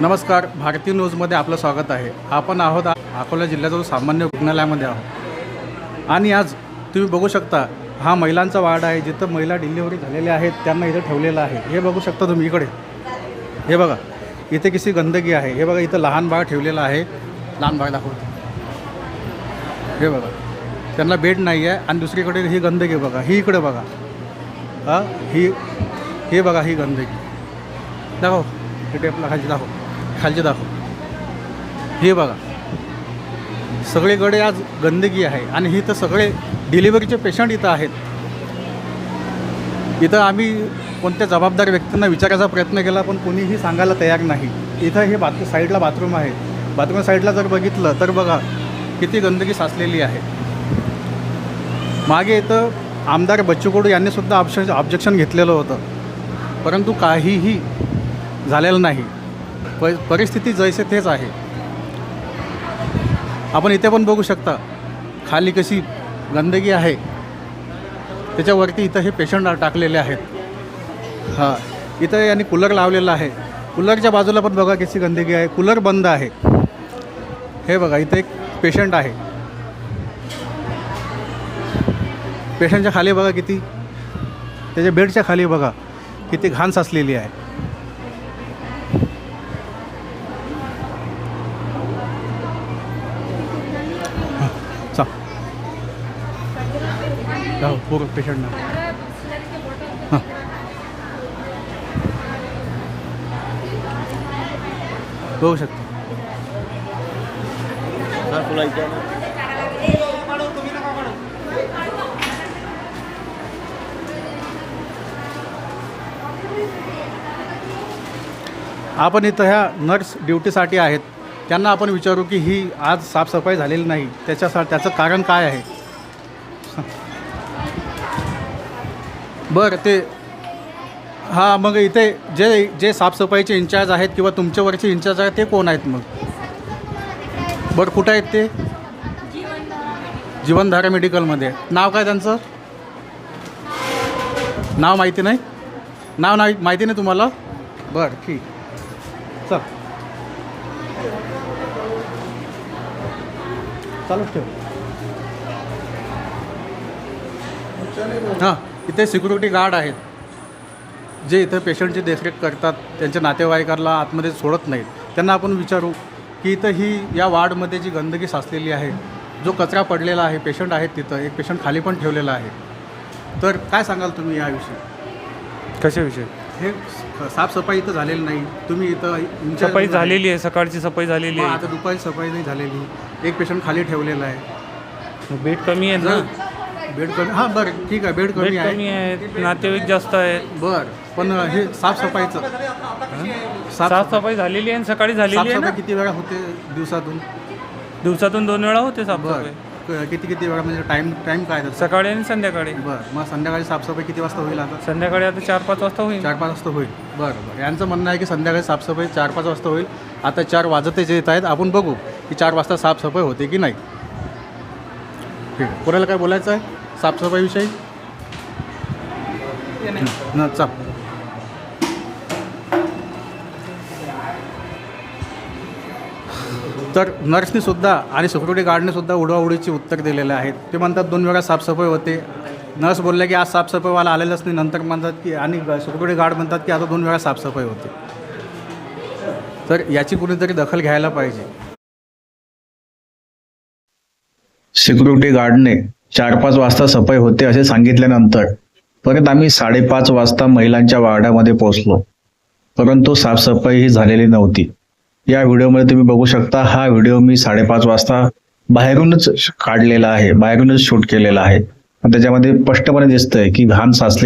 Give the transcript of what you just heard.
नमस्कार भारतीय न्यूजमध्ये आपलं स्वागत आहे. आपण आहोत अकोला जिल्ह्याजवळ सामान्य रुग्णालयामध्ये आहोत. आणि आज तुम्ही बघू शकता हा महिलांचा वार्ड आहे जिथं महिला डिलिव्हरी झालेल्या आहेत त्यांना इथं ठेवलेलं आहे. हे बघू शकता तुम्ही इकडे. हे बघा इथे किती गंदगी आहे. हे बघा इथं लहान बाळ ठेवलेलं आहे. लहान बाळ दाखवतो. हे बघा त्यांना बेड नाही आहे आणि दुसरीकडे ही गंदगी बघा ही इकडे बघा. हां ही हे बघा ही गंदगी. दाखव हे टेप लागायची दाखव. खालचे दाखव. हे बघा. सगळीकडे आज गंदगी आहे. आणि ही तर सगळे डिलिव्हरीचे पेशंट इथं आहेत. इथं आम्ही कोणत्या जबाबदार व्यक्तींना विचारायचा प्रयत्न केला पण कोणीही सांगायला तयार नाही. इथं हे बाथ साईडला बाथरूम आहे. बाथरूम साईडला जर बघितलं तर बघा किती गंदगी साचलेली आहे. मागे इथं आमदार बच्चू कडू यांनी सुद्धा ऑब्जेक्शन घेतलेलं होतं. परंतु काहीही झालेलं नाही. प परिस्थिती जैसे तेच आहे. आपण इथे पण बघू शकता खाली कशी गंदगी आहे. त्याच्यावरती इथं हे पेशंट टाकलेले आहेत. हां इथं यांनी कूलर लावलेला आहे. कूलरच्या बाजूला पण बघा कशी गंदगी आहे. कूलर बंद आहे. हे बघा इथं एक पेशंट आहे. पेशंटच्या खाली बघा किती त्याच्या बेडच्या खाली बघा किती घाण साचलेली आहे. जाऊ पूर्ण पेशंटना. हां. बघू शकतो. आपण इथं ह्या नर्स ड्युटीसाठी आहेत. त्यांना आपण विचारू की ही आज साफसफाई झालेली नाही. त्याच्यासाठी त्याचं कारण काय आहे? बरं ते हां मग इथे जे जे साफसफाईचे इन्चार्ज आहेत किंवा तुमच्यावरचे इन्चार्ज आहेत ते कोण आहेत मग? बरं कुठं आहेत ते? जीवनधारा मेडिकलमध्ये. नाव काय त्यांचं? नाव माहिती नाही? नाव नाही माहिती नाही तुम्हाला? बरं ठीक. चल. चालूच ठेव. हां. इथे सिक्युरिटी गार्ड आहेत. जे इथं पेशंटची देखरेख करतात त्यांच्या नातेवाईकाला आतमध्ये सोडत नाहीत. त्यांना आपण विचारू की इथं ही या वार्डमध्ये जी गंदगी साचलेली आहे जो कचरा पडलेला आहे पेशंट आहेत तिथं एक पेशंट खाली पण ठेवलेला आहे. तर काय सांगाल तुम्ही याविषयी? कशाविषयी हे साफसफाई इथं झालेली नाही. तुम्ही इथं सफाई झालेली आहे सकाळची सफाई झालेली आहे. आता दुपारी सफाई नाही झालेली. एक पेशंट खाली ठेवलेला आहे. बेड कमी आहेत ना? बेड कमी हां बरं ठीक आहे बेड बेड कमी कमी आहे आहेत नातेवाईक जास्त आहेत. बरं पण हे साफसफाईचं? साफ साफसफाई झालेली आहे आणि सकाळी झालेली आहे ना? साफसफाई किती वेळा होते दिवसातून? दिवसातून दोन वेळा होते बरं साफसफाई. क- किती किती वेळा म्हणजे टाईम टाईम काय त्याचा? सकाळी आणि संध्याकाळी. बरं मग संध्याकाळी साफसफाई किती वाजता होईल आता? संध्याकाळी आता चार पाच वाजता होईल. चार पाच वाजता होईल. बरं बरं. यांचं म्हणणं आहे की संध्याकाळी साफसफाई चार पाच वाजता होईल. आता चार वाजतच येत आहेत. आपण बघू की चार वाजता साफसफाई होते की नाही. ठीक आहे. कोणाला काय बोलायचं आहे? साफसफाईविषयी? न चाप तर नर्सनी सुद्धा आणि सिक्युरिटी गार्डने सुद्धा उडवाउडीची उत्तर दिलेले आहेत. ते म्हणतात दोन वेळा साफसफाई होते. नर्स बोलले की आज साफसफाईवाला आलेलंच नाही. नंतर म्हणतात की आणि सिक्युरिटी गार्ड म्हणतात की आता दोन वेळा साफसफाई होते. तर याची कुणीतरी दखल घ्यायला पाहिजे. सिक्युरिटी गार्डने चार पाच वाजता सफाई होते असे सांगितल्यानंतर परत आम्ही साडेपाच वाजता महिलांच्या वार्डामध्ये पोहोचलो. परंतु साफसफाई ही झालेली नव्हती. या व्हिडिओमध्ये तुम्ही बघू शकता हा व्हिडिओ मी साडेपाच वाजता बाहेरूनच काढलेला आहे बाहेरूनच शूट केलेला आहे. त्याच्यामध्ये स्पष्टपणे दिसतंय की घाण साचली